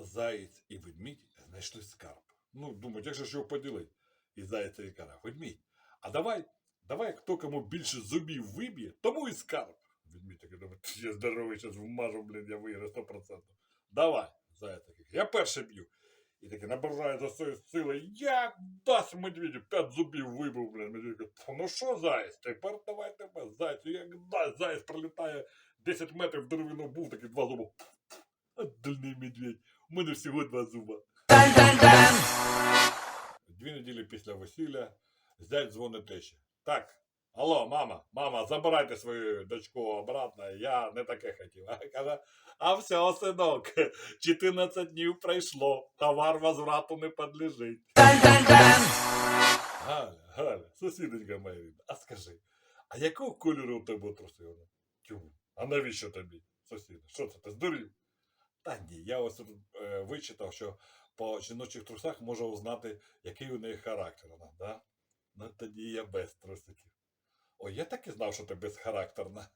Заєць і ведмідь знайшли скарб. Ну, думають, як же ж його поділити? І заєць і каже, ведмідь, а давай, давай, хто кому більше зубів виб'є, тому і скарб. Ведмідь такий думає, я здоровий, зараз вмажу, блін, я виграю 100%. Давай, заєць такий, я перший б'ю. І таки набирає за свою сили, як дасть медведю, п'ять зубів вибив, блін. Медведь каже, ну що, заєць, тепер давай тебе, заєць, як дасть, заєць прилітає 10 метрів в деревину був, такі два зуби. Дальний медведь, у мене всього два зуба. Дві неділі після весілля зять дзвонить тещі. Так, алло, мама, мама, забирайте свою дочку обратно, я не таке хотів. А каже, а все, синок, 14 днів пройшло, товар возврату не подлежить. Галя, Галя, сусідонька моя рідна, а скажи, а якого кольору у тебе труси? Тю, а навіщо тобі, сусіда? Що це, ти здурів? Та ні, я ось е, вичитав, що по жіночих трусах можна узнати, який у неї характер. Вона, да? Ну тоді я без трусиків. Ой, я так і знав, що ти безхарактерна.